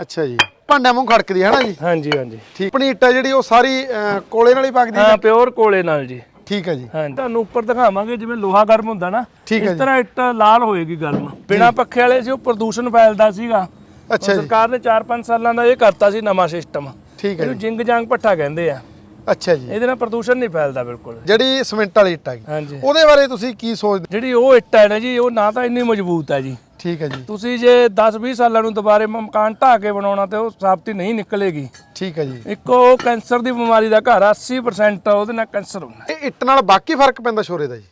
ਅੱਛਾ ਜੀ। ਭਾਂਡਿਆਂ ਵਾਂਗ ਖੜਕਦੀ ਹੈ ਨਾ ਜੀ? ਹਾਂਜੀ ਹਾਂਜੀ। ਠੀਕ। ਆਪਣੀ ਇੱਟ ਜਿਹੜੀ ਉਹ ਸਾਰੀ ਅਹ, ਕੋਲੇ ਨਾਲ ਹੀ ਪੱਕਦੀ ਹੈ ਹਾਂ? ਪਿਓਰ ਕੋਲੇ ਨਾਲ ਜੀ। ਠੀਕ ਹੈ ਜੀ। ਹਾਂ ਤੁਹਾਨੂੰ ਉੱਪਰ ਦਿਖਾਵਾਂਗੇ ਜਿਵੇਂ ਲੋਹਾ ਗਰਮ ਹੁੰਦਾ ਨਾ ਠੀਕ ਹੈ ਇਸ ਤਰ੍ਹਾਂ ਇੱਟ ਲਾਲ ਹੋਏਗੀ ਗਰਮ ਬਿਨਾ ਪੱਖੇ ਵਾਲੇ ਸੀ ਉਹ ਪ੍ਰਦੂਸ਼ਣ ਫੈਲਦਾ ਸੀਗਾ। ਅੱਛਾ ਜੀ। ਸਰਕਾਰ ਨੇ 4-5 ਸਾਲਾਂ ਦਾ ਇਹ ਕਰਤਾ ਸੀ ਨਵਾਂ ਸਿਸਟਮ। ਠੀਕ ਹੈ ਇਹਨੂੰ ਜਿੰਗ ਜਾਂਗ ਪੱਠਾ ਕਹਿੰਦੇ ਆ। ਅੱਛਾ ਜੀ। ਇਹਦੇ ਨਾਲ ਪ੍ਰਦੂਸ਼ਣ ਨਹੀਂ ਫੈਲਦਾ ਬਿਲਕੁਲ। ਜਿਹੜੀ ਸਿਮੈਂਟ ਵਾਲੀ ਇੱਟ ਹੈਗੀ ਹਾਂਜੀ। ਉਹਦੇ ਬਾਰੇ ਤੁਸੀਂ ਕੀ ਸੋਚਦੇ ਜਿਹੜੀ ਉਹ ਇੱਟ ਹੈ ਨਾ ਜੀ ਉਹ ਨਾ ਤਾਂ ਇੰਨੀ ਮਜ਼ਬੂਤ ਹੈ ਜੀ। ਠੀਕ ਹੈ ਜੀ। ਤੁਸੀਂ ਜੇ 10-20 ਸਾਲਾਂ ਨੂੰ ਦੁਬਾਰੇ ਮਕਾਨ ਢਾਹ ਕੇ ਬਣਾਉਣਾ ਤੇ ਉਹ ਸਾਬਤੀ ਨਹੀਂ ਨਿਕਲੇਗੀ। ਠੀਕ ਹੈ ਜੀ। ਇੱਕ ਉਹ ਕੈਂਸਰ ਦੀ ਬਿਮਾਰੀ ਦਾ ਘਰ ਆ 80% ਉਹਦੇ ਨਾਲ ਕੈਂਸਰ ਹੁੰਦਾ। ਇਹ ਇੱਟ ਨਾਲ ਬਾਕੀ ਫ਼ਰਕ ਪੈਂਦਾ ਸ਼ੋਰੇ ਦਾ ਜੀ?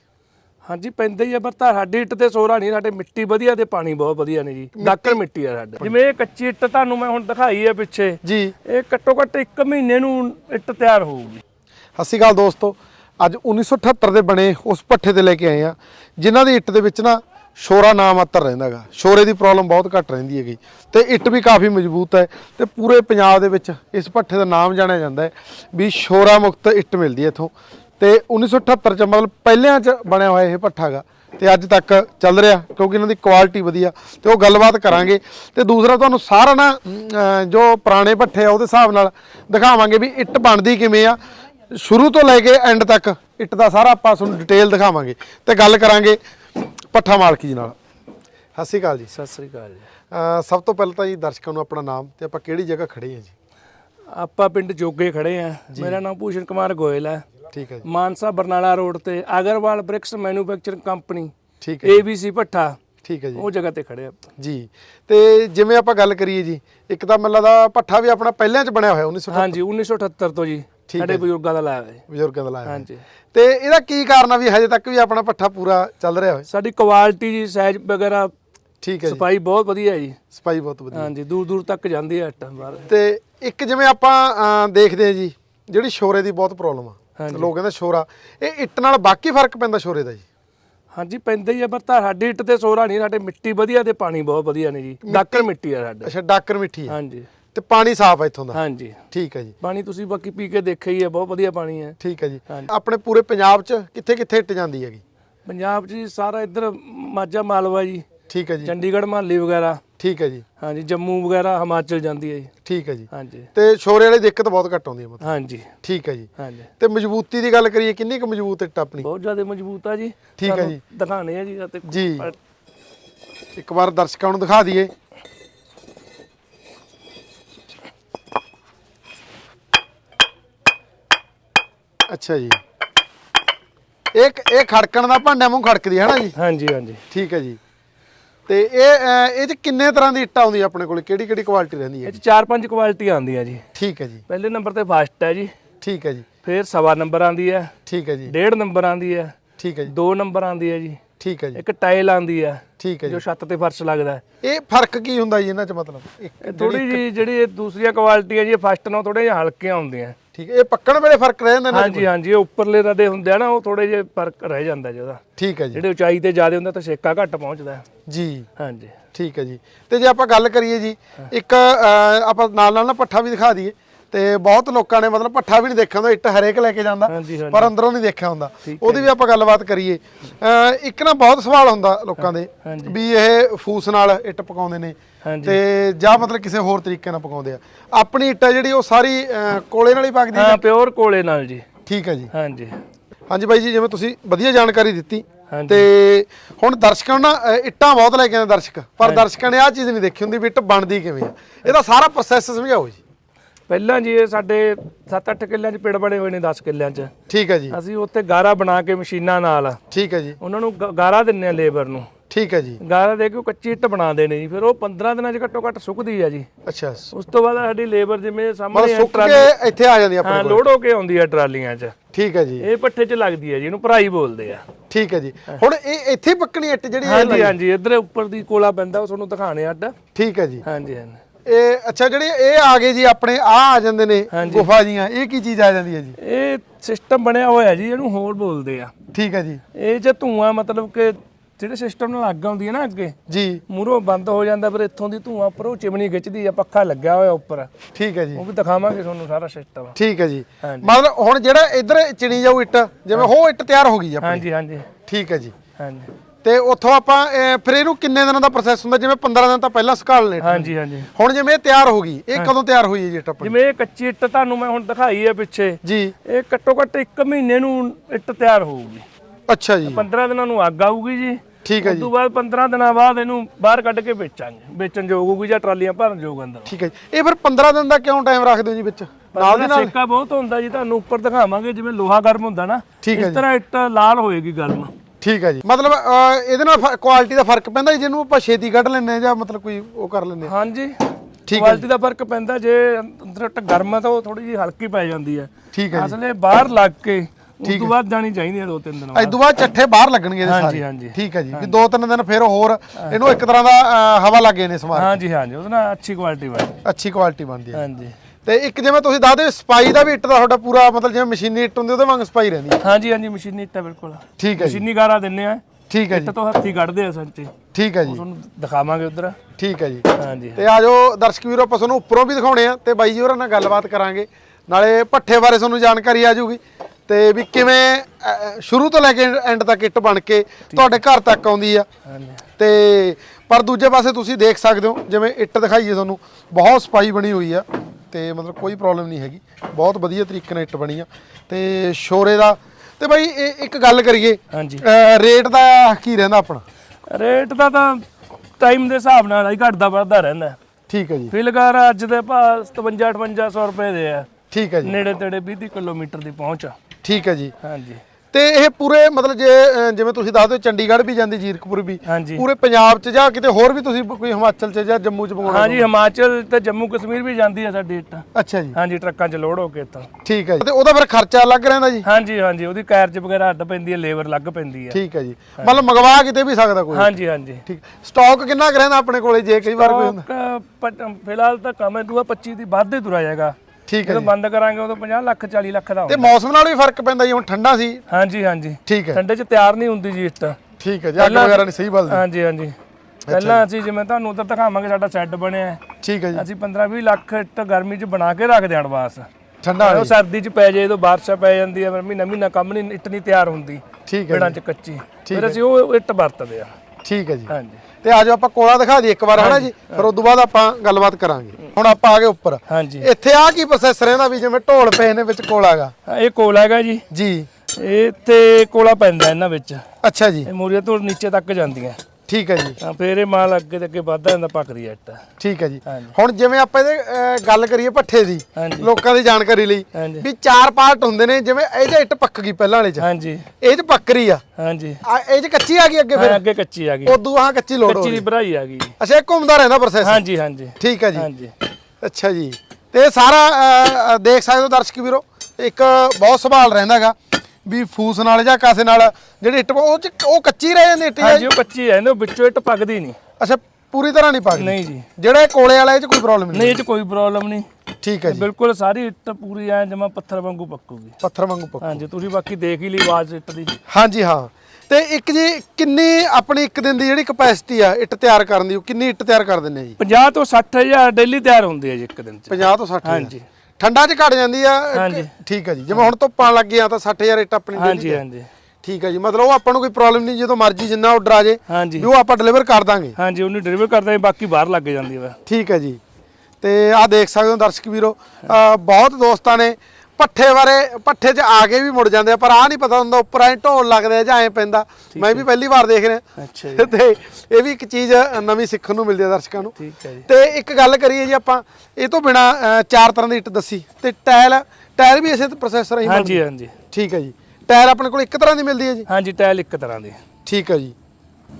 ਹਾਂਜੀ ਪੈਂਦਾ ਹੀ ਆ ਪਰ ਤਾਂ ਸਾਡੀ ਇੱਟ ਤੇ ਸੋਰਾ ਨਹੀਂ ਸਾਡੇ ਮਿੱਟੀ ਵਧੀਆ ਤੇ ਪਾਣੀ ਬਹੁਤ ਵਧੀਆ ਨੇ ਜੀ। ਡਾਕਰ ਮਿੱਟੀ ਆ ਸਾਡੇ। ਜਿਵੇਂ ਇਹ ਕੱਚੀ ਇੱਟ ਤੁਹਾਨੂੰ ਮੈਂ ਹੁਣ ਦਿਖਾਈ ਹੈ ਪਿੱਛੇ ਜੀ। ਇਹ ਘੱਟੋ ਘੱਟ 1 ਮਹੀਨੇ ਨੂੰ ਇੱਟ ਤਿਆਰ ਹੋਊਗੀ। ਸਤਿ ਸ਼੍ਰੀ ਅਕਾਲ ਦੋਸਤੋ। ਅੱਜ 1978 ਦੇ ਬਣੇ ਉਸ ਪੱਠੇ ਤੇ ਲੈ ਕੇ ਆਏ ਆ ਜਿਨ੍ਹਾਂ ਦੀ ਇੱਟ ਦੇ ਵਿੱਚ ਨਾ ਸ਼ੋਰਾ ਨਾ ਮਾਤਰ ਰਹਿੰਦਾਗਾ ਸ਼ੋਰੇ ਦੀ ਪ੍ਰੋਬਲਮ ਬਹੁਤ ਘੱਟ ਰਹਿੰਦੀ ਹੈਗੀ। ਤੇ ਇੱਟ ਵੀ ਕਾਫੀ ਮਜ਼ਬੂਤ ਹੈ ਤੇ ਪੂਰੇ ਪੰਜਾਬ ਦੇ ਵਿੱਚ ਇਸ ਪੱਠੇ ਦਾ ਨਾਮ ਜਾਣਿਆ ਜਾਂਦਾ ਹੈ ਵੀ ਸ਼ੋਰਾ ਮੁਕਤ ਇੱਟ ਮਿਲਦੀ ਹੈ ਇਥੋਂ। ਤੇ 1978 ਚ ਮਤਲਬ ਪਹਿਲਿਆਂ ਚ ਬਣਿਆ ਹੋਇਆ ਇਹ ਪੱਠਾਗਾ ਤੇ ਅੱਜ ਤੱਕ ਚੱਲ ਰਿਹਾ ਕਿਉਂਕਿ ਇਹਨਾਂ ਦੀ ਕੁਆਲਿਟੀ ਵਧੀਆ। ਤੇ ਉਹ ਗੱਲਬਾਤ ਕਰਾਂਗੇ। ਤੇ ਦੂਸਰਾ ਤੁਹਾਨੂੰ ਸਾਰਾ ਨਾ ਜੋ ਪੁਰਾਣੇ ਪੱਠੇ ਆ ਉਹਦੇ ਹਿਸਾਬ ਨਾਲ ਦਿਖਾਵਾਂਗੇ ਵੀ ਇੱਟ ਬਣਦੀ ਕਿਵੇਂ ਆ। ਸ਼ੁਰੂ ਤੋਂ ਲੈ ਕੇ ਐਂਡ ਤੱਕ ਇੱਟ ਦਾ ਸਾਰਾ ਆਪਾਂ ਤੁਹਾਨੂੰ ਡਿਟੇਲ ਦਿਖਾਵਾਂਗੇ। ਤੇ ਗੱਲ ਕਰਾਂਗੇ ਪੱਠਾ ਮਾਲਕੀ ਜੀ ਨਾਲ। ਸਤਿ ਸ਼੍ਰੀ ਅਕਾਲ ਜੀ। ਸਤਿ ਸ੍ਰੀ ਅਕਾਲ ਜੀ। ਸਭ ਤੋਂ ਪਹਿਲਾਂ ਤਾਂ ਜੀ ਦਰਸ਼ਕਾਂ ਨੂੰ ਆਪਣਾ ਨਾਮ ਤੇ ਆਪਾਂ ਕਿਹੜੀ ਜਗ੍ਹਾ ਖੜੇ ਹਾਂ ਜੀ? ਆਪਾਂ ਪਿੰਡ ਜੋਗੇ ਖੜੇ ਆ ਮੇਰਾ ਨਾਮ ਭੂਸ਼ਣ ਕੁਮਾਰ ਗੋਇਲ ਹੈ। ਠੀਕ ਹੈ ਜੀ। ਮਾਨਸਾ ਬਰਨਾਲਾ ਰੋਡ ਤੇ ਅਗਰਵਾਲ ਬ੍ਰਿਕਸ ਮੈਨੂਫੈਕਚਰਿੰਗ ਕੰਪਨੀ ਠੀਕ ਹੈ ABC ਭੱਠਾ ਠੀਕ ਹੈ ਜੀ। ਉਹ ਜਗ੍ਹਾ ਤੇ ਖੜੇ ਆਪਾਂ। ਜੀ। ਤੇ ਜਿਵੇਂ ਆਪਾਂ ਗੱਲ ਕਰੀਏ ਜੀ ਇੱਕ ਤਾਂ ਮੈਨੂੰ ਲੱਗਦਾ ਪੱਠਾ ਵੀ ਆਪਣਾ ਪਹਿਲਿਆਂ ਚ ਬਣਿਆ ਹੋਇਆ 1900 ਹਾਂਜੀ 1978 ਤੋਂ ਜੀ। ਸਾਡੇ ਬਜ਼ੁਰਗਾਂ ਦਾ ਲਾਇਆ ਹੈ ਬਜ਼ੁਰਗਾਂ ਦਾ ਲਾਇਆ ਹੋਇਆ। ਹਾਂਜੀ। ਤੇ ਇਹਦਾ ਕੀ ਕਾਰਨ ਆ ਵੀ ਹਜੇ ਤੱਕ ਵੀ ਆਪਣਾ ਪੱਠਾ ਪੂਰਾ ਚੱਲ ਰਿਹਾ ਹੋਵੇ ਸਾਡੀ ਕੁਆਲਿਟੀ ਜੀ ਸਾਈਜ਼ ਵਗੈਰਾ ਠੀਕ ਹੈ ਜੀ। ਸਫ਼ਾਈ ਬਹੁਤ ਵਧੀਆ ਹੈ ਜੀ। ਸਪਾਈ ਬਹੁਤ ਵਧੀਆ। ਹਾਂਜੀ ਦੂਰ ਦੂਰ ਤੱਕ ਜਾਂਦੀ ਹੈ ਇੱਟਾਂ ਬਾਹਰ। ਤੇ ਇੱਕ ਜਿਵੇਂ ਆਪਾਂ ਅਹ, ਦੇਖਦੇ ਹਾਂ ਜੀ ਜਿਹੜੀ ਸ਼ੋਰੇ ਦੀ ਬਹੁਤ ਪ੍ਰੋਬਲਮ ਆ। ਹਾਂਜੀ। ਲੋਕ ਕਹਿੰਦੇ ਸ਼ੋਰਾ ਇਹ ਇੱਟ ਨਾਲ ਬਾਕੀ ਫ਼ਰਕ ਪੈਂਦਾ ਸ਼ੋਰੇ ਦਾ ਜੀ? ਹਾਂਜੀ ਪੈਂਦਾ ਹੀ ਆ ਪਰ ਤਾਂ ਸਾਡੀ ਇੱਟ ਤੇ ਸੋਰਾ ਨਹੀਂ ਸਾਡੇ ਮਿੱਟੀ ਵਧੀਆ ਤੇ ਪਾਣੀ ਬਹੁਤ ਵਧੀਆ ਨੇ ਜੀ। ਡਾਕਰ ਮਿੱਟੀ ਆ ਸਾਡੇ। ਅੱਛਾ ਡਾਕਰ ਮਿੱਠੀ ਹੈ ਹਾਂਜੀ। ਤੇ ਪਾਣੀ ਸਾਫ਼ ਹੈ ਇੱਥੋਂ ਦਾ। ਹਾਂਜੀ। ਠੀਕ ਹੈ ਜੀ। ਪਾਣੀ ਤੁਸੀਂ ਬਾਕੀ ਪੀ ਕੇ ਦੇਖਿਆ ਹੀ ਹੈ ਬਹੁਤ ਵਧੀਆ ਪਾਣੀ ਹੈ ਠੀਕ ਹੈ ਜੀ। ਆਪਣੇ ਪੂਰੇ ਪੰਜਾਬ 'ਚ ਕਿੱਥੇ ਕਿੱਥੇ ਇੱਟ ਜਾਂਦੀ ਹੈਗੀ? ਪੰਜਾਬ 'ਚ ਜੀ ਸਾਰਾ ਇੱਧਰ ਮਾਝਾ ਮਾਲਵਾ ਜੀ ਠੀਕ ਹੈ ਜੀ। ਚੰਡੀਗੜ੍ਹ ਮਹਾਲੀ ਵਗੈਰਾ। ਠੀਕ ਹੈ ਜੀ। ਹਾਂਜੀ ਜੰਮੂ ਵਗੈਰਾ ਹਿਮਾਚਲ ਜਾਂਦੀ ਹੈ ਜੀ। ਠੀਕ ਹੈ ਜੀ। ਹਾਂਜੀ। ਤੇ ਸ਼ੋਰੇ ਵਾਲੀ ਦਿੱਕਤ ਬਹੁਤ ਘੱਟ ਆਉਂਦੀ ਹੈ ਮਤਲਬ। ਹਾਂਜੀ। ਠੀਕ ਹੈ ਜੀ। ਹਾਂਜੀ। ਤੇ ਮਜ਼ਬੂਤੀ ਦੀ ਗੱਲ ਕਰੀਏ ਕਿੰਨੀ ਕੁ ਮਜ਼ਬੂਤ ਇੱਟ ਆਪਣੀ? ਬਹੁਤ ਜ਼ਿਆਦਾ ਮਜ਼ਬੂਤ ਆ ਜੀ। ਠੀਕ ਹੈ ਜੀ। ਦਿਖਾਣੇ ਆ ਜੀ ਅਤੇ ਜੀ। ਇੱਕ ਵਾਰ ਦਰਸ਼ਕਾਂ ਨੂੰ ਦਿਖਾ ਦਈਏ। ਅੱਛਾ ਜੀ। ਇਹ ਇਹ ਖੜਕਣ ਦਾ ਭਾਂਡਿਆਂ ਵਾਂਗ ਖੜਕਦੀ ਹੈ ਨਾ ਜੀ? ਹਾਂਜੀ ਹਾਂਜੀ। ਠੀਕ ਹੈ ਜੀ। ਤੇ ਇਹ ਅਹ, ਇਹ ਚ ਕਿੰਨੇ ਤਰ੍ਹਾਂ ਦੀ ਇੱਟਾਂ ਆਉਂਦੀ ਆਪਣੇ ਕੋਲ? ਕਿਹੜੀ ਕਿਹੜੀ ਕੁਆਲਿਟੀ ਰਹਿੰਦੀ ਹੈ ਇਹ 'ਚ ਚਾਰ ਪੰਜ ਕੁਆਲਿਟੀ ਆਉਂਦੀਆਂ ਜੀ। ਠੀਕ ਹੈ ਜੀ। ਪਹਿਲੇ ਨੰਬਰ ਤੇ ਫਾਸਟ ਹੈ ਜੀ। ਠੀਕ ਹੈ ਜੀ। ਫਿਰ ਸਵਾ ਨੰਬਰ ਆਂਦੀ ਹੈ। ਠੀਕ ਹੈ ਜੀ। ਡੇਢ ਨੰਬਰ ਆਂਦੀ ਹੈ। ਠੀਕ ਹੈ ਜੀ। ਦੋ ਨੰਬਰ ਆਂਦੀ ਹੈ ਜੀ। ਠੀਕ ਹੈ ਜੀ। ਇੱਕ ਟਾਇਲ ਆਂਦੀ ਹੈ ਠੀਕ ਹੈ ਜੋ ਜੀ। ਛੱਤ ਤੇ ਫਰਸ਼ ਲੱਗਦਾ ਇਹ ਫ਼ਰਕ ਕੀ ਹੁੰਦਾ ਜੀ ਇਹਨਾਂ ਚ ਮਤਲਬ? ਥੋੜੀ ਜੀ ਜਿਹੜੀ ਇਹ ਦੂਸਰੀਆਂ ਕੁਆਲਿਟੀਆਂ ਜੀ ਫਸਟ ਨਾਲ ਥੋੜੇ ਜਿਹਾ ਹਲਕੀਆਂ ਹੁੰਦੀਆਂ। ਠੀਕ ਇਹ ਪੱਕਣ ਵੇਲੇ ਫ਼ਰਕ ਰਹਿ ਜਾਂਦਾ 'ਚ? ਹਾਂਜੀ ਹਾਂਜੀ ਇਹ ਉੱਪਰਲੇ ਰਦੇ ਹੁੰਦੇ ਆ ਨਾ ਉਹ ਥੋੜੇ ਜਿਹੇ ਫ਼ਰਕ ਰਹਿ ਜਾਂਦਾ ਜੀ ਉਹਦਾ। ਠੀਕ ਹੈ ਜੀ। ਜਿਹੜੇ ਉਚਾਈ ਤੇ ਜ਼ਿਆਦਾ ਹੁੰਦਾ ਤਾਂ ਛੇਕਾ ਘੱਟ ਪਹੁੰਚਦਾ। ਜੀ। ਹਾਂਜੀ। ਠੀਕ ਹੈ ਜੀ। ਤੇ ਜੇ ਆਪਾਂ ਗੱਲ ਕਰੀਏ ਜੀ ਇੱਕ ਆਪਾਂ ਨਾਲ ਨਾਲ ਨਾ ਪੱਠਾ ਵੀ ਦਿਖਾ ਦਈਏ। ਤੇ ਬਹੁਤ ਲੋਕਾਂ ਨੇ ਮਤਲਬ ਪੱਠਾ ਵੀ ਨਹੀਂ ਦੇਖਿਆ ਹੁੰਦਾ ਇੱਟ ਹਰੇਕ ਲੈ ਕੇ ਜਾਂਦਾ ਪਰ ਅੰਦਰੋਂ ਨਹੀਂ ਦੇਖਿਆ ਹੁੰਦਾ। ਉਹਦੀ ਵੀ ਆਪਾਂ ਗੱਲਬਾਤ ਕਰੀਏ। ਇੱਕ ਨਾ ਬਹੁਤ ਸਵਾਲ ਹੁੰਦਾ ਲੋਕਾਂ ਦੇ। ਵੀ ਇਹ ਫੂਸ ਨਾਲ ਇੱਟ ਪਕਾਉਂਦੇ ਨੇ ਤੇ ਜਾਂ ਮਤਲਬ ਕਿਸੇ ਹੋਰ ਤਰੀਕੇ ਨਾਲ ਪਕਾਉਂਦੇ ਆ। ਆਪਣੀ ਇੱਟ ਹੈ ਜਿਹੜੀ ਉਹ ਸਾਰੀ ਕੋਲੇ ਨਾਲ ਹੀ ਪੱਕਦੀ ਹੈ ਹਾਂ ਪਿਓਰ ਕੋਲੇ ਨਾਲ ਜੀ। ਠੀਕ ਹੈ ਜੀ। ਹਾਂਜੀ। ਹਾਂਜੀ ਬਾਈ ਜੀ ਜਿਵੇਂ ਤੁਸੀਂ ਵਧੀਆ ਜਾਣਕਾਰੀ ਦਿੱਤੀ। ਤੇ ਹੁਣ ਦਰਸ਼ਕਾਂ ਨੂੰ ਇੱਟਾਂ ਬਹੁਤ ਲੈ ਕੇ ਆਉਂਦੇ ਦਰਸ਼ਕ ਪਰ ਦਰਸ਼ਕਾਂ ਨੇ ਆਹ ਚੀਜ਼ ਨਹੀਂ ਦੇਖੀ ਹੁੰਦੀ ਵੀ ਇੱਟ ਬਣਦੀ ਕਿਵੇਂ ਆ। ਇਹਦਾ ਸਾਰਾ ਪ੍ਰੋਸੈਸ ਸਮਝਾਓ ਜੀ। ਪਹਿਲਾਂ ਜੀ ਇਹ ਸਾਡੇ 7-8 ਕਿੱਲਿਆਂ 'ਚ ਪਿੜ ਬਣੇ ਹੋਏ ਨੇ 10 ਕਿੱਲਿਆਂ 'ਚ। ਠੀਕ ਹੈ ਜੀ। ਅਸੀਂ ਉੱਥੇ ਗਾਰਾ ਬਣਾ ਕੇ ਮਸ਼ੀਨਾਂ ਨਾਲ। ਠੀਕ ਹੈ ਜੀ। ਉਹਨਾਂ ਨੂੰ ਗ- ਗਾਰਾ ਦਿੰਨੇ ਆ ਲੇਬਰ ਨੂੰ। ਠੀਕ ਹੈ ਜੀ। ਗਾਰਾ ਦੇ ਕੇ ਉਹ ਕੱਚੀ ਇੱਟ ਬਣਾ ਦੇਣੀ ਜੀ। ਫਿਰ ਉਹ 15 ਦਿਨਾਂ 'ਚ ਘੱਟੋ ਘੱਟ ਸੁੱਕਦੀ ਆ ਜੀ। ਅੱਛਾ। ਉਸ ਤੋਂ ਬਾਅਦ ਸਾਡੀ ਲੇਬਰ ਜਿਵੇਂ ਸਾਹਮਣੇ ਮਤਲਬ ਆ ਸੁੱਕ ਟਰਾਲੀ ਕੇ ਇੱਥੇ ਆ ਜਾਂਦੀ ਆਪਣੇ ਹਾਂ ਕੋਲ। ਲੋਡ ਹੋ ਕੇ ਆਉਂਦੀ ਆ ਟਰਾਲੀਆਂ 'ਚ। ਠੀਕ ਹੈ ਜੀ। ਇਹ ਪੱਠੇ 'ਚ ਲੱਗਦੀ ਹੈ ਜੀ। ਇਹਨੂੰ ਭਰਾਈ ਬੋਲਦੇ ਆ। ਠੀਕ ਹੈ ਜੀ। ਹੁਣ ਇਹ ਇੱਥੇ ਹੀ ਪੱਕਣੀ ਇੱਟ ਜਿਹੜੀ ਇਹ ਹਾਂਜੀ ਹਾਂਜੀ। ਇੱਧਰ ਉੱਪਰ ਦੀ ਕੋਲਾ ਪੈਂਦਾ ਉਹ ਤੁਹਾਨੂੰ ਦਿਖਾਣੇ ਅੱਡ। ਠੀਕ ਹੈ ਜੀ। ਹਾਂਜੀ ਹਾਂਜੀ। ਇਹ ਅੱਛਾ ਜਿਹੜੇ ਇਹ ਆ ਗਏ ਜੀ ਆਪਣੇ ਆ ਆ ਜਾਂਦੇ ਨੇ ਗੁਫਾ ਜੀਆਂ ਇਹ ਕੀ ਚੀਜ਼ ਆ ਜਾਂਦੀ ਹੈ ਜੀ? ਇਹ ਸਿਸਟਮ ਬਣਿਆ ਹੋਇਆ ਜੀ ਇਹਨੂੰ ਹੋਰ ਬੋਲਦੇ ਆ। ਠੀਕ ਹੈ ਜੀ। ਇਹ ਜੇ ਧੂਆਂ ਮਤਲਬ ਕਿ ਜਿਹੜੇ ਸਿਸਟਮ ਨਾਲ ਅੱਗ ਆਉਂਦੀ ਹੈ ਨਾ ਅੱਗੇ ਜੀ। ਮੂਹਰੋਂ ਬੰਦ ਹੋ ਜਾਂਦਾ ਫਿਰ ਇੱਥੋਂ ਦੀ ਧੂਆਂ ਉੱਪਰ ਉਹ ਚਿਮਨੀ ਖਿੱਚਦੀ ਆ ਪੱਖਾ ਲੱਗਿਆ ਹੋਇਆ ਉੱਪਰ। ਠੀਕ ਹੈ ਜੀ। ਉਹ ਵੀ ਦਿਖਾਵਾਂਗੇ ਤੁਹਾਨੂੰ ਸਾਰਾ ਸਿਸਟਮ ਠੀਕ ਹੈ ਜੀ। ਹਾਂਜੀ। ਮਤਲਬ ਹੁਣ ਜਿਹੜਾ ਇੱਧਰ ਚਿਣੀ ਜਾਊ ਇੱਟ ਜਿਵੇਂ ਉਹ ਇੱਟ ਤਿਆਰ ਹੋ ਗਈ ਜੀ ਆਪਣੀ। ਹਾਂਜੀ ਹਾਂਜੀ। ਠੀਕ ਹੈ ਜੀ। ਹਾਂਜੀ। ਤੇ ਉੱਥੋਂ ਆਪਾਂ ਅਹ, ਫਿਰ ਇਹਨੂੰ ਕਿੰਨੇ ਦਿਨਾਂ ਦਾ ਪ੍ਰੋਸੈਸ ਹੁੰਦਾ? ਜਿਵੇਂ 15 ਦਿਨ ਤਾਂ ਪਹਿਲਾਂ ਸੁਕਾਲ ਲੈਣੇ। ਹਾਂਜੀ ਹਾਂਜੀ। ਹੁਣ ਜਿਵੇਂ ਇਹ ਤਿਆਰ ਹੋ ਗਈ ਇਹ ਕਦੋਂ ਤਿਆਰ ਹੋਈ ਹੈ ਜੀ ਇੱਟ ਆਪਣੀ? ਜਿਵੇਂ ਇਹ ਕੱਚੀ ਇੱਟ ਤੁਹਾਨੂੰ ਮੈਂ ਹੁਣ ਦਿਖਾਈ ਹੈ ਪਿੱਛੇ। ਜੀ। ਇਹ ਘੱਟੋ ਘੱਟ 1 ਮਹੀਨੇ ਨੂੰ ਇੱਟ ਤਿਆਰ ਹੋਊਗੀ। ਅੱਛਾ ਜੀ। 15 ਦਿਨਾਂ ਨੂੰ ਅੱਗ ਆਊਗੀ ਜੀ। ਠੀਕ ਹੈ ਉਸ ਜੀ। ਤੋਂ ਬਾਅਦ 15 ਦਿਨਾਂ ਬਾਅਦ ਇਹਨੂੰ ਬਾਹਰ ਕੱਢ ਕੇ ਵੇਚਾਂਗੇ। ਵੇਚਣ ਯੋਗ ਹੋਊਗੀ ਜਾਂ ਟਰਾਲੀਆਂ ਭਰਨ ਯੋਗ ਅੰਦਰ। ਠੀਕ ਹੈ ਜੀ। ਇਹ ਫਿਰ 15 ਦਿਨ ਦਾ ਕਿਉਂ ਟਾਈਮ ਰੱਖਦੇ ਹੋ ਜੀ ਵਿੱਚ? ਨਾਲ ਦੀ ਨਾਲ? ਸੇਕਾ ਬਹੁਤ ਹੁੰਦਾ ਜੀ। ਤੁਹਾਨੂੰ ਉੱਪਰ ਦਿਖਾਵਾਂਗੇ ਜਿਵੇਂ ਲੋਹਾ ਗਰਮ ਹੁੰਦਾ ਨਾ। ਠੀਕ ਹੈ ਇਸ ਤਰ੍ਹਾਂ ਇੱਟ ਲਾਲ ਹੋਏਗੀ ਗਰਮ। ਠੀਕ ਹੈ ਜੀ। ਮਤਲਬ ਅਹ, ਇਹਦੇ ਨਾਲ ਕੁਆਲਿਟੀ ਦਾ ਫ਼ਰਕ ਪੈਂਦਾ ਜੀ ਜਿਹਨੂੰ ਆਪਾਂ ਛੇਤੀ ਕੱਢ ਲੈਂਦੇ ਜਾਂ ਮਤਲਬ ਕੋਈ ਉਹ ਕਰ ਲੈਂਦੇ ਹਾਂਜੀ। ਠੀਕ ਹੈ ਕੁਆਲਿਟੀ ਦਾ ਫ਼ਰਕ ਪੈਂਦਾ ਜੇ ਅੰਦਰ ਇੱਟ ਗਰਮ ਹੈ ਤਾਂ ਉਹ ਥੋੜੀ ਜਿਹੀ ਹਲਕੀ ਪੈ ਜਾਂਦੀ ਹੈ ਠੀਕ ਹੈ ਅਸਲੇ ਬਾਹਰ ਲੱਗ ਕੇ ਉਸ ਤੋਂ ਬਾਅਦ ਜਾਣੀ ਚਾਹੀਦੀ ਹੈ ਦੋ ਤਿੰਨ ਦਿਨ ਬਾਅਦ। ਇਸ ਤੋਂ ਬਾਅਦ ਚੱਠੇ ਬਾਹਰ ਲੱਗਣਗੇ ਇਹਦੇ ਹਾਂਜੀ ਸਾਰੇ। ਹਾਂਜੀ। ਠੀਕ ਹੈ ਜੀ। ਵੀ ਦੋ ਤਿੰਨ ਦਿਨ ਫਿਰ ਹੋਰ ਇਹਨੂੰ ਇੱਕ ਤਰ੍ਹਾਂ ਦਾ ਅਹ, ਹਵਾ ਲੱਗੇ ਨੇ ਸਮਾਰ ਹਾਂਜੀ ਹਾਂਜੀ। ਉਹਦੇ ਨਾਲ ਅੱਛੀ ਕੁਆਲਿਟੀ ਬਣੀ ਅੱਛੀ ਕੁਆਲਿਟੀ ਬਣਦੀ ਹੈ ਹਾਂਜੀ। ਤੇ ਇੱਕ ਜਿਵੇਂ ਤੁਸੀਂ ਦੱਸਦੇ ਸਪਾਈ ਦਾ ਵੀ ਇੱਟ ਦਾ ਤੁਹਾਡਾ ਪੂਰਾ ਮਤਲਬ ਜਿਵੇਂ ਮਸ਼ੀਨੀ ਇੱਟ ਹੁੰਦੀ ਉਹਦੇ ਵਾਂਗ ਸਪਾਈ ਰਹਿੰਦੀ ਹੈ। ਹਾਂਜੀ ਹਾਂਜੀ ਮਸ਼ੀਨੀ ਇੱਟ ਹੈ ਬਿਲਕੁਲ। ਠੀਕ ਹੈ ਜੀ। ਮਸ਼ੀਨੀ ਗਾਰਾ ਦਿੰਨੇ ਆ। ਠੀਕ ਹੈ ਜੀ। ਇੱਟ ਤੋਂ ਹੱਥੀ ਕੱਢਦੇ ਆ ਸੰਚੀ। ਠੀਕ ਹੈ ਜੀ। ਤੁਹਾਨੂੰ ਦਿਖਾਵਾਂਗੇ ਉਧਰ। ਠੀਕ ਹੈ ਜੀ। ਹਾਂਜੀ ਤੇ ਆ ਜਾਓ ਦਰਸ਼ਕ ਵੀਰੋ ਆਪਾਂ ਤੁਹਾਨੂੰ ਉੱਪਰੋਂ ਵੀ ਦਿਖਾਉਣੇ ਆ ਤੇ ਬਾਈ ਜੀ ਹੋਰਾਂ ਨਾਲ ਗੱਲਬਾਤ ਕਰਾਂਗੇ। ਨਾਲੇ ਭੱਠੇ ਬਾਰੇ ਤੁਹਾਨੂੰ ਜਾਣਕਾਰੀ ਆ ਜਾਊਗੀ। ਤੇ ਵੀ ਕਿਵੇਂ ਸ਼ੁਰੂ ਤੋਂ ਲੈ ਕੇ ਐਂਡ ਤੱਕ ਇੱਟ ਬਣ ਕੇ ਤੁਹਾਡੇ ਘਰ ਤੱਕ ਆਉਂਦੀ ਆ। ਤੇ ਪਰ ਦੂਜੇ ਪਾਸੇ ਤੁਸੀਂ ਦੇਖ ਸਕਦੇ ਹੋ ਜਿਵੇਂ ਇੱਟ ਦਿਖਾਈਏ ਤੁਹਾਨੂੰ ਬਹੁਤ ਸਪਾਈ ਬਣੀ ਹੋਈ ਆ। ਤੇ ਮਤਲਬ ਕੋਈ ਪ੍ਰੋਬਲਮ ਨਹੀਂ ਹੈਗੀ। ਬਹੁਤ ਵਧੀਆ ਤਰੀਕੇ ਨਾਲ ਇੱਟ ਬਣੀ ਆ। ਤੇ ਸ਼ੋਰੇ ਦਾ ਤੇ ਬਾਈ ਇਹ ਇੱਕ ਗੱਲ ਕਰੀਏ। ਹਾਂਜੀ। ਰੇਟ ਦਾ ਕੀ ਰਹਿੰਦਾ ਆਪਣਾ? ਰੇਟ ਦਾ ਤਾਂ ਟਾਈਮ ਦੇ ਹਿਸਾਬ ਨਾਲ ਹੀ ਘਟਦਾ ਵੱਧਦਾ ਰਹਿੰਦਾ। ਠੀਕ ਹੈ ਜੀ। ਫਿਲਗਾਰ ਅੱਜ ਦੇ ਭਾਅ 57 5800 ਰੁਪਏ ਦੇ ਆ। ਠੀਕ ਹੈ ਜੀ। ਨੇੜੇ ਤੇੜੇ 20 ਕਿਲੋਮੀਟਰ ਦੀ ਪਹੁੰਚ ਆ। ਠੀਕ ਹੈ ਜੀ। ਹਾਂਜੀ। ਤੇ ਇਹ ਪੂਰੇ ਮਤਲਬ ਜੇ ਜਿਵੇਂ ਤੁਸੀਂ ਦੱਸਦੇ ਹੋ ਚੰਡੀਗੜ੍ਹ ਵੀ ਜਾਂਦੀ ਜੀਰਕਪੁਰ ਵੀ ਹਾਂਜੀ। ਪੂਰੇ ਪੰਜਾਬ 'ਚ ਜਾਂ ਕਿਤੇ ਹੋਰ ਵੀ ਤੁਸੀਂ ਕੋਈ ਹਿਮਾਚਲ 'ਚ ਜਾਂ ਜੰਮੂ 'ਚ ਮੰਗਵਾਉਣਾ ਹਾਂਜੀ ਹਿਮਾਚਲ ਤੇ ਜੰਮੂ ਕਸ਼ਮੀਰ ਵੀ ਜਾਂਦੀ ਆ ਸਾਡੀ ਇੱਟ ਅੱਛਾ ਜੀ। ਹਾਂਜੀ ਟਰੱਕਾਂ 'ਚ ਲੋਡ ਹੋ ਕੇ ਇੱਥੋਂ। ਠੀਕ ਹੈ ਜੀ। ਤੇ ਉਹਦਾ ਫਿਰ ਖਰਚਾ ਅਲੱਗ ਰਹਿੰਦਾ ਜੀ? ਹਾਂਜੀ ਹਾਂਜੀ ਉਹਦੀ ਕੈਰਜ ਵਗੈਰਾ ਅੱਡ ਪੈਂਦੀ ਹੈ ਲੇਬਰ ਲੱਗ ਪੈਂਦੀ ਹੈ। ਠੀਕ ਹੈ ਜੀ। ਮਤਲਬ ਮੰਗਵਾ ਕਿਤੇ ਵੀ ਸਕਦਾ ਕੋਈ? ਹਾਂਜੀ ਹਾਂਜੀ। ਠੀਕ। ਸਟਾਕ ਕਿੰਨਾ ਕੁ ਰਹਿੰਦਾ ਆਪਣੇ ਕੋਲੇ ਜੇ ਕਈ ਵਾਰ ਕੋਈ ਹੁੰਦਾ? ਪਟ- ਫਿਲਹਾਲ ਤਾਂ ਕੰਮ ਹੈ ਦੂਆ 25 ਦੀ ਵੱਧ ਹੀ ਤੁਰਾ ਜਾਏਗਾ। ਠੀਕ ਹੈ ਜਦੋਂ ਬੰਦ ਕਰਾਂਗੇ ਉਦੋਂ 50 ਲੱਖ 40 ਲੱਖ ਦਾ ਤੇ ਹੋਊਗਾ ਮੌਸਮ ਨਾਲ ਵੀ ਫ਼ਰਕ ਪੈਂਦਾ ਜੀ ਹੁਣ ਠੰਡਾ ਸੀ। ਹਾਂਜੀ ਹਾਂਜੀ। ਠੀਕ ਹੈ। ਠੰਡੇ 'ਚ ਤਿਆਰ ਨਹੀਂ ਹੁੰਦੀ ਜੀ ਇੱਟ ਠੀਕ ਹੈ ਜੀ ਅੱਗ ਵਗੈਰਾ ਨਹੀਂ ਸਹੀ ਬਲਦੀ। ਹਾਂਜੀ ਹਾਂਜੀ। ਪਹਿਲਾਂ ਅਸੀਂ ਜਿਵੇਂ ਤੁਹਾਨੂੰ ਉਧਰ ਦਿਖਾਵਾਂਗੇ ਸਾਡਾ ਸ਼ੈੱਡ ਬਣਿਆ ਹੈ। ਠੀਕ ਹੈ ਜੀ। ਅਸੀਂ 15 20 ਲੱਖ ਇੱਟ ਗਰਮੀ 'ਚ ਬਣਾ ਕੇ ਰੱਖਦੇ ਆਂ ਐਡਵਾਂਸ ਠੰਡਾ ਉਹ ਸਰਦੀ 'ਚ ਪੈ ਜਾਏ ਜਦੋਂ ਬਾਰਿਸ਼ਾਂ ਪੈ ਜਾਂਦੀ ਹੈ ਫਿਰ ਮਹੀਨਾ ਮਹੀਨਾ ਕੰਮ ਨਹੀਂ ਇੱਟ ਨਹੀਂ ਤਿਆਰ ਹੁੰਦੀ ਠੀਕ ਹੈ ਪਿੰਡਾਂ 'ਚ ਕੱਚੀ। ਫਿਰ ਅਸੀਂ ਉਹ ਇੱਟ ਵਰਤਦੇ ਆ ਠੀਕ ਹੈ ਜੀ। ਹਾਂਜੀ। ਤੇ ਆਜੋ ਆਪਾਂ ਕੋਲਾ ਦਿਖਾ ਦਈਏ ਇੱਕ ਵਾਰ ਹਨਾ ਜੀ? ਫਿਰ ਉਸ ਤੋਂ ਬਾਅਦ ਆਪਾਂ ਗੱਲਬਾਤ ਕਰਾਂਗੇ। ਹੁਣ ਆਪਾਂ ਆ ਗਏ ਉੱਪਰ। ਹਾਂਜੀ। ਇੱਥੇ ਆ ਕੀ ਪ੍ਰੋਸੈਸਰ ਇਹਦਾ ਵੀ ਜਿਵੇਂ ਢੋਲ ਪਏ ਨੇ ਵਿੱਚ ਕੋਲਾ ਹੈਗਾ? ਹਾਂ, ਇਹ ਕੋਲਾ ਹੈਗਾ ਜੀ। ਜੀ। ਇਹ ਤੇ ਕੋਲਾ ਪੈਂਦਾ ਇਹਨਾਂ ਵਿੱਚ। ਅੱਛਾ ਜੀ। ਇਹ ਮੂਰੀਆਂ ਤੋਂ ਨੀਚੇ ਤੱਕ ਜਾਂਦੀਆਂ। ਠੀਕ ਹੈ ਜੀ। ਹਾਂ ਫੇਰ ਇਹ ਮਾਲ ਅੱਗੇ ਤੇ ਅੱਗੇ ਵੱਧਦਾ ਜਾਂਦਾ ਪੱਕਦੀ ਹੈ ਇੱਟ ਠੀਕ ਹੈ ਜੀ। ਹਾਂਜੀ। ਹੁਣ ਜਿਵੇਂ ਆਪਾਂ ਇਹਦੇ ਅਹ, ਗੱਲ ਕਰੀਏ ਪੱਠੇ ਦੀ ਹਾਂਜੀ। ਲੋਕਾਂ ਦੀ ਜਾਣਕਾਰੀ ਲਈ ਹਾਂਜੀ। ਵੀ ਚਾਰ ਪਾਰਟ ਹੁੰਦੇ ਨੇ ਜਿਵੇਂ ਇਹ ਜੇ ਇੱਟ ਪੱਕ ਗਈ ਪਹਿਲਾਂ ਵਾਲੇ ਚ। ਹਾਂਜੀ। ਇਹ ਚ ਪੱਕ ਰਹੀ ਆ। ਹਾਂਜੀ। ਆ ਇਹ ਚ ਕੱਚੀ ਆ ਗਈ ਅੱਗੇ ਹਾਂ ਫਿਰ ਅੱਗੇ ਕੱਚੀ ਆ ਗਈ। ਉਦੋਂ ਆਹ ਕੱਚੀ ਹੋ ਕੱਚੀ ਦੀ ਭਰਾਈ ਆ ਗਈ। ਅੱਛਾ ਇਹ ਘੁੰਮਦਾ ਰਹਿੰਦਾ ਪ੍ਰੋਸੈਸ ਹਾਂਜੀ ਹਾਂਜੀ। ਠੀਕ ਹੈ ਜੀ। ਹਾਂਜੀ। ਅੱਛਾ ਜੀ। ਤੇ ਇਹ ਸਾਰਾ ਦੇਖ ਸਕਦੇ ਹੋ ਦਰਸ਼ਕ ਵੀਰੋ ਇੱਕ ਬਹੁਤ ਸਵਾਲ ਰਹਿੰਦਾਗਾ ਵੀ ਫੂਸ ਨਾਲ ਜਾਂ ਕਾਸੇ ਨਾਲ ਜਿਹੜੀ ਇੱਟ ਉਹ ਚ ਉਹ ਕੱਚੀ ਰਹਿ ਜਾਂਦੀ ਇੱਟ ਹਾਂਜੀ ਉਹ ਕੱਚੀ ਹੈ ਇਹਨੂੰ ਵਿੱਚੋਂ ਇੱਟ ਪੱਕਦੀ ਨਹੀਂ। ਅੱਛਾ ਪੂਰੀ ਤਰ੍ਹਾਂ ਨਹੀਂ ਪੱਕਦੀ? ਨਹੀਂ ਜੀ। ਜਿਹੜਾ ਇਹ ਕੋਲੇ ਵਾਲਾ ਇਹ ਚ ਕੋਈ ਪ੍ਰੋਬਲਮ ਨਹੀਂ ਨਹੀਂ ਇਹ 'ਚ ਕੋਈ ਪ੍ਰੋਬਲਮ ਨਹੀਂ। ਠੀਕ ਹੈ ਜੀ। ਬਿਲਕੁਲ ਸਾਰੀ ਇੱਟ ਪੂਰੀ ਐ ਜਮਾ ਪੱਥਰ ਵਾਂਗੂ ਪੱਕੂਗੀ। ਪੱਥਰ ਵਾਂਗੂ ਪੱਕ। ਹਾਂਜੀ ਤੁਸੀਂ ਬਾਕੀ ਦੇਖ ਹੀ ਲਈ ਆਵਾਜ਼ ਇੱਟ ਦੀ। ਹਾਂਜੀ ਹਾਂ। ਤੇ ਇੱਕ ਜੀ ਕਿੰਨੀ ਆਪਣੀ ਇੱਕ ਦਿਨ ਦੀ ਜਿਹੜੀ ਕਪੈਸਿਟੀ ਆ ਇੱਟ ਤਿਆਰ ਕਰਨ ਦੀ ਉਹ ਕਿੰਨੀ ਇੱਟ ਤਿਆਰ ਕਰ ਦਿੰਨੇ ਆ ਜੀ? 50 ਤੋਂ 60 ਹਜ਼ਾਰ ਡੇਲੀ ਤਿਆਰ ਹੁੰਦੀ ਹੈ ਜੀ ਇੱਕ ਦਿਨ 'ਚ। 50 ਤੋਂ 60 ਹਾਂਜੀ। ਠੰਡਾ ਚ ਘਟ ਜਾਂਦੀ ਆ ਹਾਂਜੀ। ਠੀਕ ਹੈ ਜੀ। ਜਿਵੇਂ ਹੁਣ ਧੁੱਪਾਂ ਲੱਗ ਗਈਆਂ ਤਾਂ 60000 ਇੱਟ ਆਪਣੀ daily ਹਾਂਜੀ। ਹਾਂਜੀ। ਠੀਕ ਹੈ ਜੀ। ਮਤਲਬ ਉਹ ਆਪਾਂ ਨੂੰ ਕੋਈ ਪ੍ਰੋਬਲਮ ਨਹੀਂ ਜਦੋਂ ਮਰਜ਼ੀ ਜਿੰਨਾ ਆਰਡਰ ਆ ਜੇ ਹਾਂਜੀ। ਵੀ ਉਹ ਆਪਾਂ ਡਿਲੀਵਰ ਕਰ ਦਾਂਗੇ। ਹਾਂਜੀ ਉਹਨੂੰ ਡਿਲੀਵਰ ਕਰਦਾ ਬਾਕੀ ਬਾਹਰ ਲੱਗ ਜਾਂਦੀ ਹੈ ਠੀਕ ਹੈ ਜੀ। ਤੇ ਆਹ ਦੇਖ ਸਕਦੇ ਹੋ ਦਰਸ਼ਕ ਵੀਰੋ ਅਹ ਬਹੁਤ ਦੋਸਤਾਂ ਨੇ ਪੱਠੇ ਬਾਰੇ ਪੱਠੇ 'ਚ ਆ ਕੇ ਵੀ ਮੁੜ ਜਾਂਦੇ ਆ ਪਰ ਆ ਨਹੀਂ ਪਤਾ ਹੁੰਦਾ ਉੱਪਰ ਐ ਢੋਲ ਲੱਗਦੇ ਆ ਜਾਂ ਐ ਪੈਂਦਾ। ਮੈਂ ਵੀ ਪਹਿਲੀ ਵਾਰ ਦੇਖ ਰਿਹਾ। ਅੱਛਾ ਜੀ। ਤੇ ਇਹ ਵੀ ਇੱਕ ਚੀਜ਼ ਨਵੀਂ ਸਿੱਖਣ ਨੂੰ ਮਿਲਦੀ ਹੈ ਦਰਸ਼ਕਾਂ ਨੂੰ। ਠੀਕ ਹੈ ਜੀ। ਤੇ ਇੱਕ ਗੱਲ ਕਰੀਏ ਜੀ ਆਪਾਂ ਇਹ ਤੋਂ ਬਿਨਾ ਚਾਰ ਤਰ੍ਹਾਂ ਦੀ ਇੱਟ ਦੱਸੀ। ਤੇ ਟਾਇਲ ਟਾਇਲ ਵੀ ਇਸੇ ਪ੍ਰੋਸੈਸਰ ਹੀ? ਹਾਂਜੀ ਹਾਂਜੀ। ਠੀਕ ਹੈ ਜੀ। ਟਾਇਲ ਆਪਣੇ ਕੋਲ ਇੱਕ ਤਰ੍ਹਾਂ ਦੀ ਮਿਲਦੀ ਹੈ ਜੀ? ਹਾਂਜੀ ਟਾਇਲ ਇੱਕ ਤਰ੍ਹਾਂ ਦੀ। ਠੀਕ ਹੈ ਜੀ।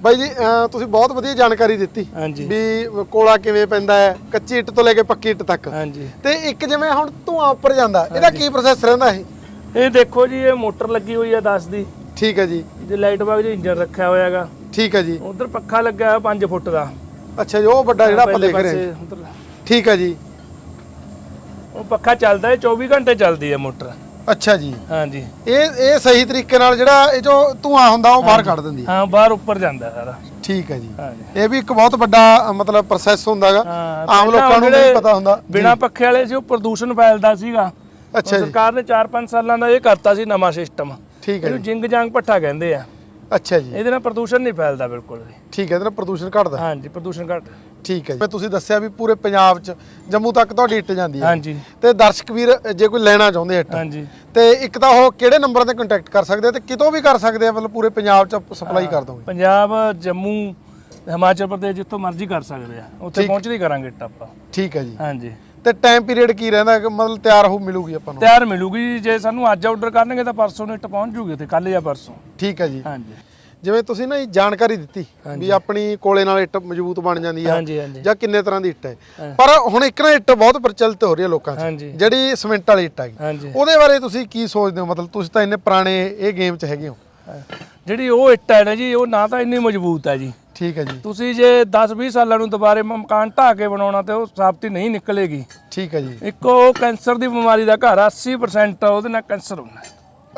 ਬਾਈ ਜੀ ਅਹ ਤੁਸੀਂ ਬਹੁਤ ਵਧੀਆ ਜਾਣਕਾਰੀ ਦਿੱਤੀ ਹਾਂਜੀ। ਵੀ ਕੋਲਾ ਕਿਵੇਂ ਪੈਂਦਾ ਹੈ ਕੱਚੀ ਇੱਟ ਤੋਂ ਲੈ ਕੇ ਪੱਕੀ ਇੱਟ ਤੱਕ। ਹਾਂਜੀ। ਤੇ ਇੱਕ ਜਿਵੇਂ ਹੁਣ ਧੂਆਂ ਉੱਪਰ ਜਾਂਦਾ ਇਹਦਾ ਕੀ ਪ੍ਰੋਸੈਸ ਰਹਿੰਦਾ ਇਹ? ਇਹ ਦੇਖੋ ਜੀ ਇਹ ਮੋਟਰ ਲੱਗੀ ਹੋਈ ਹੈ 10 ਦੀ। ਠੀਕ ਹੈ ਜੀ। ਜੇ ਲਾਈਟ ਬਾਗ ਜੀ ਇੰਜਨ ਰੱਖਿਆ ਹੋਇਆ ਹੈਗਾ। ਠੀਕ ਹੈ ਜੀ। ਉਧਰ ਪੱਖਾ ਲੱਗਾ ਹੋਇਆ 5 ਫੁੱਟ ਦਾ। ਅੱਛਾ ਜੀ ਉਹ ਵੱਡਾ ਜਿਹੜਾ ਆਪਾਂ ਪਹਿਲੇ ਦੇਖ ਰਹੇ ਹਾਂ ਪਾਸੇ ਉੱਧਰ। ਠੀਕ ਹੈ ਜੀ। ਉਹ ਪੱਖਾ ਚੱਲਦਾ ਹੈ 24 ਘੰਟੇ ਚੱਲਦੀ ਹੈ ਮੋਟਰ। ਅੱਛਾ ਜੀ। ਹਾਂਜੀ। ਇਹ ਇਹ ਸਹੀ ਤਰੀਕੇ ਨਾਲ ਜਿਹੜਾ ਇਹ ਜੋ ਧੂਆਂ ਹੁੰਦਾ ਉਹ ਬਾਹਰ ਕੱਢ ਦਿੰਦੀ ਹੈ। ਹਾਂ ਬਾਹਰ ਉੱਪਰ ਜਾਂਦਾ ਸਾਰਾ। ਠੀਕ ਹੈ ਜੀ। ਹਾਂਜੀ। ਇਹ ਵੀ ਇੱਕ ਬਹੁਤ ਵੱਡਾ ਅ, ਮਤਲਬ ਪ੍ਰੋਸੈਸ ਹੁੰਦਾਗਾ। ਹਾਂ, ਆਮ ਪਹਿਲਾਂ ਲੋਕਾਂ ਨੂੰ ਜਿਹੜੇ ਨਹੀਂ ਪਤਾ ਹੁੰਦਾ। ਬਿਨਾ ਪੱਖੇ ਵਾਲੇ ਸੀ ਉਹ ਪ੍ਰਦੂਸ਼ਣ ਫੈਲਦਾ ਸੀਗਾ। ਅੱਛਾ ਜੀ। ਸਰਕਾਰ ਨੇ 4-5 ਸਾਲਾਂ ਦਾ ਇਹ ਕਰਤਾ ਸੀ ਨਵਾਂ ਸਿਸਟਮ ਠੀਕ ਹੈ ਇਹਨੂੰ ਜਿੰਗ ਜਾਂਗ ਪੱਠਾ ਕਹਿੰਦੇ ਆ। ਅੱਛਾ ਜੀ। ਇਹਦੇ ਨਾਲ ਪ੍ਰਦੂਸ਼ਣ ਨਹੀਂ ਫੈਲਦਾ ਬਿਲਕੁਲ ਵੀ। ਠੀਕ ਹੈ ਇਹਦੇ ਨਾਲ ਪ੍ਰਦੂਸ਼ਣ ਘਟਦਾ। ਹਾਂਜੀ ਪ੍ਰਦੂਸ਼ਣ ਘੱਟ। ਠੀਕ ਹੈ ਜੀ। ਤੁਸੀਂ ਦੱਸਿਆ ਵੀ ਪੂਰੇ ਪੰਜਾਬ 'ਚ ਜੰਮੂ ਤੱਕ ਤੁਹਾਡੀ ਇੱਟ ਜਾਂਦੀ ਹੈ। ਹਾਂਜੀ। ਤੇ ਦਰਸ਼ਕ ਵੀਰ ਜੇ ਕੋਈ ਲੈਣਾ ਚਾਹੁੰਦੇ ਇੱਟ ਹਾਂਜੀ। ਤੇ ਇੱਕ ਤਾਂ ਉਹ ਕਿਹੜੇ ਨੰਬਰਾਂ ਤੇ ਕੰਟੈਕਟ ਕਰ ਸਕਦੇ ਆ ਤੇ ਕਿਤੋਂ ਵੀ ਕਰ ਸਕਦੇ ਆ ਮਤਲਬ ਪੂਰੇ ਪੰਜਾਬ 'ਚ ਸਪਲਾਈ ਕਰ ਦੋਗੇ? ਪੰਜਾਬ ਜੰਮੂ ਹਿਮਾਚਲ ਪ੍ਰਦੇਸ਼ ਜਿੱਥੋਂ ਮਰਜ਼ੀ ਕਰ ਸਕਦੇ ਆ। ਉੱਥੇ ਪਹੁੰਚਦੀ ਕਰਾਂਗੇ ਇੱਟ ਆਪਾਂ। ਠੀਕ ਹੈ ਜੀ। ਹਾਂਜੀ। ਤੇ ਟਾਈਮ ਪੀਰੀਅਡ ਕੀ ਰਹਿੰਦਾ ਕਿ ਮਤਲਬ ਤਿਆਰ ਹੋ ਮਿਲੂਗੀ ਆਪਾਂ ਨੂੰ? ਤਿਆਰ ਮਿਲੂਗੀ ਜੇ ਸਾਨੂੰ ਅੱਜ ਆਰਡਰ ਕਰਨਗੇ ਤਾਂ ਪਰਸੋਂ ਨੂੰ ਇੱਟ ਪਹੁੰਚ ਜੂਗੀ ਉੱਥੇ ਕੱਲ ਜਾਂ ਪਰਸੋਂ। ਠੀਕ ਹੈ ਜੀ। ਹਾਂਜੀ। ਜਿਵੇਂ ਤੁਸੀਂ ਨਾ ਇਹ ਜਾਣਕਾਰੀ ਦਿੱਤੀ ਵੀ ਆਪਣੀ ਕੋਲੇ ਨਾਲ ਇੱਟ ਮਜ਼ਬੂਤ ਬਣ ਜਾਂਦੀ ਆ ਜਾਂ ਕਿੰਨੇ ਤਰ੍ਹਾਂ ਦੀ ਇੱਟ ਹੈ। ਪਰ ਹੁਣ ਇੱਕ ਨਾ ਇੱਟ ਬਹੁਤ ਪ੍ਰਚਲਿਤ ਹੋ ਰਹੀ ਹੈ ਲੋਕਾਂ 'ਚ ਜਿਹੜੀ ਸਿਮੈਂਟ ਵਾਲੀ ਇੱਟ ਹੈਗੀ ਉਹਦੇ ਬਾਰੇ ਤੁਸੀਂ ਕੀ ਸੋਚਦੇ ਹੋ? ਮਤਲਬ ਤੁਸੀਂ ਤਾਂ ਇੰਨੇ ਪੁਰਾਣੇ ਇਹ ਗੇਮ 'ਚ ਹੈਗੇ ਹੋ। ਜਿਹੜੀ ਉਹ ਇੱਟ ਹੈ ਨਾ ਜੀ ਉਹ ਨਾ ਤਾਂ ਇੰਨੀ ਮਜ਼ਬੂਤ ਹੈ ਜੀ। ਠੀਕ ਹੈ ਜੀ। ਤੁਸੀਂ ਜੇ 10-20 ਸਾਲਾਂ ਨੂੰ ਦੁਬਾਰੇ ਮਕਾਨ ਢਾਹ ਕੇ ਬਣਾਉਣਾ ਤੇ ਉਹ ਸਾਬਤੀ ਨਹੀਂ ਨਿਕਲੇਗੀ। ਠੀਕ ਹੈ ਜੀ। ਇੱਕ ਉਹ ਕੈਂਸਰ ਦੀ ਬਿਮਾਰੀ ਦਾ ਘਰ ਆ, 80% ਉਹਦੇ ਨਾਲ ਕੈਂਸਰ ਹੁੰਦਾ।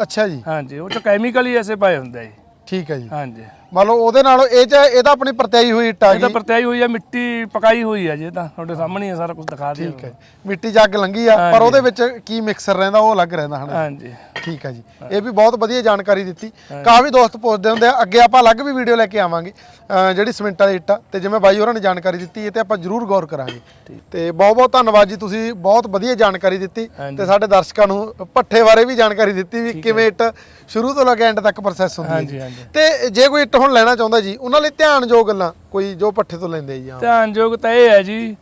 ਅੱਛਾ ਜੀ। ਹਾਂਜੀ ਉਹ ਚ ਕੈਮੀਕਲ ਹੀ ਐਸੇ ਪਾਏ ਹੁੰਦੇ ਆ ਜੀ। ਠੀਕ ਹੈ ਜੀ। ਹਾਂਜੀ। ਮੰਨ ਲਓ ਉਹਦੇ ਨਾਲ ਇਹ 'ਚ ਇਹ ਤਾਂ ਆਪਣੀ ਪ੍ਰਤਿਆਈ ਹੋਈ ਇੱਟ ਆ ਇਹ ਤਾਂ ਗਈ ਪਰਤਿਆਈ ਹੋਈ ਆ ਮਿੱਟੀ ਪਕਾਈ ਹੋਈ ਆ ਜੀ ਤਾਂ ਤੁਹਾਡੇ ਸਾਹਮਣੇ ਆ ਸਾਰਾ ਕੁਝ ਦਿਖਾ ਦਿਓ। ਠੀਕ ਹੈ ਮਿੱਟੀ ਜੱਗ ਲੰਗੀ ਆ ਪਰ ਉਹਦੇ ਵਿੱਚ ਕੀ ਮਿਕਸਰ ਰਹਿੰਦਾ ਉਹ ਅਲੱਗ ਰਹਿੰਦਾ ਹਨਾ। ਹਾਂਜੀ। ਠੀਕ ਹੈ ਜੀ। ਇਹ ਵੀ ਬਹੁਤ ਵਧੀਆ ਜਾਣਕਾਰੀ ਦਿੱਤੀ। ਕਾਫੀ ਦੋਸਤ ਪੁੱਛਦੇ ਹੁੰਦੇ ਆ ਅੱਗੇ ਆਪਾਂ ਅਲੱਗ ਵੀ ਵੀਡੀਓ ਲੈ ਕੇ ਆਵਾਂਗੇ ਜਿਹੜੀ ਸਿਮੈਂਟ ਵਾਲੀ ਇੱਟ। ਤੇ ਜਿਵੇਂ ਬਾਈ ਹੋਰਾਂ ਨੇ ਜਾਣਕਾਰੀ ਦਿੱਤੀ ਇਹ ਤੇ ਆਪਾਂ ਜ਼ਰੂਰ ਗੌਰ ਕਰਾਂਗੇ। ਤੇ ਬਹੁਤ ਬਹੁਤ ਧੰਨਵਾਦ ਜੀ ਤੁਸੀਂ ਬਹੁਤ ਵਧੀਆ ਜਾਣਕਾਰੀ ਦਿੱਤੀ। ਤੇ ਸਾਡੇ ਦਰਸ਼ਕਾਂ ਨੂੰ ਪੱਠੇ ਬਾਰੇ ਵੀ ਜਾਣਕਾਰੀ ਦਿੱਤੀ ਵੀ ਕਿਵੇਂ ਇੱਟ ਸ਼ੁਰੂ ਤੋਂ ਲੈ ਕੇ ਐਂਡ ਤੱਕ ਪ੍ਰੋਸੈਸ ਹੁੰਦੀ ਹੈ ਹਾਂਜੀ ਹਾਂਜੀ। ਤੇ ਜੇ ਕੋਈ ਇੱਟ ਹੁਣ ਲੈਣਾ ਚਾਹੁੰਦਾ ਜੀ ਉਹਨਾਂ ਲਈ ਧਿਆਨਯੋਗ ਗੱਲਾਂ ਕੋਈ ਜੋ ਪੱਠੇ ਤੋਂ ਲੈਂਦੇ ਜੀ ਹਾਂ। ਧਿਆਨਯੋਗ ਤਾਂ ਇਹ ਹੈ ਜੀ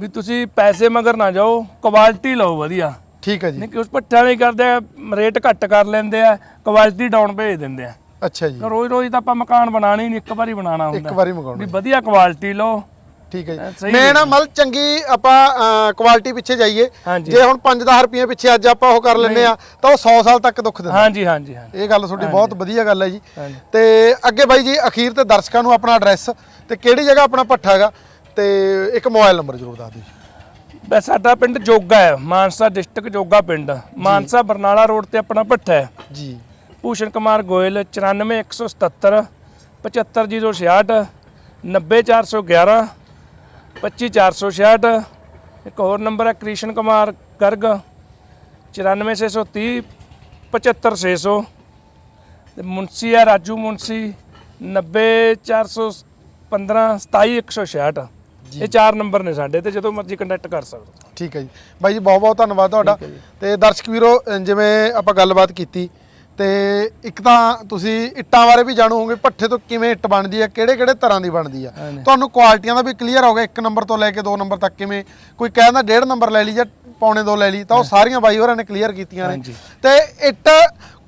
ਵੀ ਤੁਸੀਂ ਪੈਸੇ ਮਗਰ ਨਾ ਜਾਓ ਕੁਆਲਿਟੀ ਲਓ ਵਧੀਆ। ਠੀਕ ਹੈ ਜੀ। ਨਹੀਂ ਕਿ ਉਸ ਪੱਠਿਆਂ ਨਹੀਂ ਕਰਦੇ ਆ ਰੇਟ ਘੱਟ ਕਰ ਲੈਂਦੇ ਆ ਕੁਆਲਿਟੀ ਡਾਊਨ ਭੇਜ ਦਿੰਦੇ ਆ। ਅੱਛਾ ਜੀ। ਰੋਜ਼ ਰੋਜ਼ ਤਾਂ ਆਪਾਂ ਮਕਾਨ ਬਣਾਣਾ ਹੀ ਨਹੀਂ ਇੱਕ ਵਾਰੀ ਬਣਾਉਣਾ ਇੱਕ ਹੁੰਦਾ। ਵਾਰੀ ਮੰਗਾਉਣਾ। ਵੀ ਵਧੀਆ ਕੁਆਲਿਟੀ ਲਓ ਠੀਕ ਹੈ ਜੀ। ਮੈਂ ਨਾ ਮਤਲਬ ਚੰਗੀ ਆਪਾਂ ਕੁਆਲਿਟੀ ਪਿੱਛੇ ਜਾਈਏ। ਜੇ ਹੁਣ 5-10 ਰੁਪਏ ਪਿੱਛੇ ਅੱਜ ਆਪਾਂ ਉਹ ਕਰ ਲੈਂਦੇ ਆ ਤਾਂ ਉਹ 100 ਸਾਲ ਤੱਕ ਦੁੱਖ ਦਿੰਦਾ। ਹਾਂਜੀ ਹਾਂਜੀ ਇਹ ਗੱਲ ਤੁਹਾਡੀ ਬਹੁਤ ਵਧੀਆ ਗੱਲ ਹੈ ਜੀ। ਤੇ ਅੱਗੇ ਬਾਈ ਜੀ ਅਖੀਰ ਤੇ ਦਰਸ਼ਕਾਂ ਨੂੰ ਆਪਣਾ ਐਡਰੈਸ ਤੇ ਕਿਹੜੀ ਜਗ੍ਹਾ ਆਪਣਾ ਪੱਠਾ ਹੈਗਾ? ਤੇ ਇੱਕ ਮੋਬਾਈਲ ਨੰਬਰ ਜ਼ਰੂਰ ਦੱਸ ਦਿਓ। ਬਸ ਸਾਡਾ ਪਿੰਡ ਜੋਗਾ ਹੈ ਮਾਨਸਾ ਡਿਸਟ੍ਰਿਕਟ ਜੋਗਾ ਪਿੰਡ। ਮਾਨਸਾ ਬਰਨਾਲਾ ਰੋਡ ਤੇ ਆਪਣਾ ਭੱਠਾ ਹੈ। ਜੀ। ਭੂਸ਼ਣ ਕੁਮਾਰ ਗੋਇਲ 94177 75066 90411 25466 ਇੱਕ ਹੋਰ ਨੰਬਰ ਹੈ ਕ੍ਰਿਸ਼ਨ ਕੁਮਾਰ ਗਰਗ 94630 75600 ਤੇ ਮੁੰਸੀ ਹੈ ਰਾਜੂ ਮੁੰਸੀ 90415 27166 ਇਹ ਚਾਰ ਨੰਬਰ ਨੇ ਸਾਡੇ ਤੇ ਜਦੋਂ ਮਰਜ਼ੀ ਕੰਟੈਕਟ ਕਰ ਸਕਦੇ ਠੀਕ ਹੈ ਜੀ। ਬਾਈ ਜੀ ਬਹੁਤ ਬਹੁਤ ਧੰਨਵਾਦ ਤੁਹਾਡਾ। ਤੇ ਦਰਸ਼ਕ ਵੀਰੋ ਜਿਵੇਂ ਆਪਾਂ ਗੱਲਬਾਤ ਕੀਤੀ ਤੇ ਇੱਕ ਤਾਂ ਤੁਸੀਂ ਇੱਟਾਂ ਬਾਰੇ ਵੀ ਜਾਣੂ ਹੋਗੇ ਪੱਠੇ ਤੋਂ ਕਿਵੇਂ ਇੱਟ ਬਣਦੀ ਹੈ ਕਿਹੜੇ ਕਿਹੜੇ ਤਰ੍ਹਾਂ ਦੀ ਬਣਦੀ ਆ। ਤੁਹਾਨੂੰ ਕੁਆਲਿਟੀਆਂ ਦਾ ਵੀ ਕਲੀਅਰ ਹੋ ਗਿਆ ਇੱਕ ਨੰਬਰ ਤੋਂ ਲੈ ਕੇ ਦੋ ਨੰਬਰ ਤੱਕ ਕਿਵੇਂ ਕੋਈ ਕਹਿੰਦਾ ਡੇਢ ਨੰਬਰ ਲੈ ਲਈ ਜਾਂ ਪੌਣੇ ਦੋ ਲੈ ਲਈ ਤਾਂ ਉਹ ਸਾਰੀਆਂ ਬਾਈ ਹੋਰਾਂ ਨੇ ਕਲੀਅਰ ਕੀਤੀਆਂ ਨੇ। ਤੇ ਇੱਟ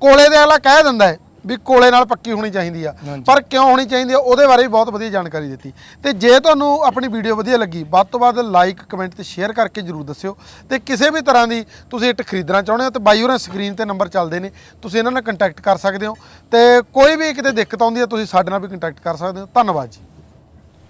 ਕੋਲੇ ਦੇ ਵਾਲਾ ਕਹਿ ਦਿੰਦਾ ਹੈ ਵੀ ਕੋਲੇ ਨਾਲ ਪੱਕੀ ਹੋਣੀ ਚਾਹੀਦੀ ਆ। ਪਰ ਕਿਉਂ ਹੋਣੀ ਚਾਹੀਦੀ ਆ ਉਹਦੇ ਬਾਰੇ ਵੀ ਬਹੁਤ ਵਧੀਆ ਜਾਣਕਾਰੀ ਦਿੱਤੀ। ਤੇ ਜੇ ਤੁਹਾਨੂੰ ਆਪਣੀ ਵੀਡੀਓ ਵਧੀਆ ਲੱਗੀ ਵੱਧ ਤੋਂ ਵੱਧ ਲਾਈਕ ਕਮੈਂਟ ਤੇ ਸ਼ੇਅਰ ਕਰਕੇ ਜਰੂਰ ਦੱਸਿਓ। ਤੇ ਕਿਸੇ ਵੀ ਤਰ੍ਹਾਂ ਦੀ ਤੁਸੀਂ ਇੱਟ ਖਰੀਦਣਾ ਚਾਹੁੰਦੇ ਹੋ ਤੇ ਬਾਈ ਹੋਰਾਂ ਸਕਰੀਨ ਤੇ ਨੰਬਰ ਚੱਲਦੇ ਨੇ ਤੁਸੀਂ ਇਹਨਾਂ ਨਾਲ ਕੰਟੈਕਟ ਕਰ ਸਕਦੇ ਹੋ। ਤੇ ਕੋਈ ਵੀ ਕਿਤੇ ਦਿੱਕਤ ਆਉਂਦੀ ਹੈ ਤੁਸੀਂ ਸਾਡੇ ਨਾਲ ਵੀ ਕੰਟੈਕਟ ਕਰ ਸਕਦੇ ਹੋ। ਧੰਨਵਾਦ ਜੀ।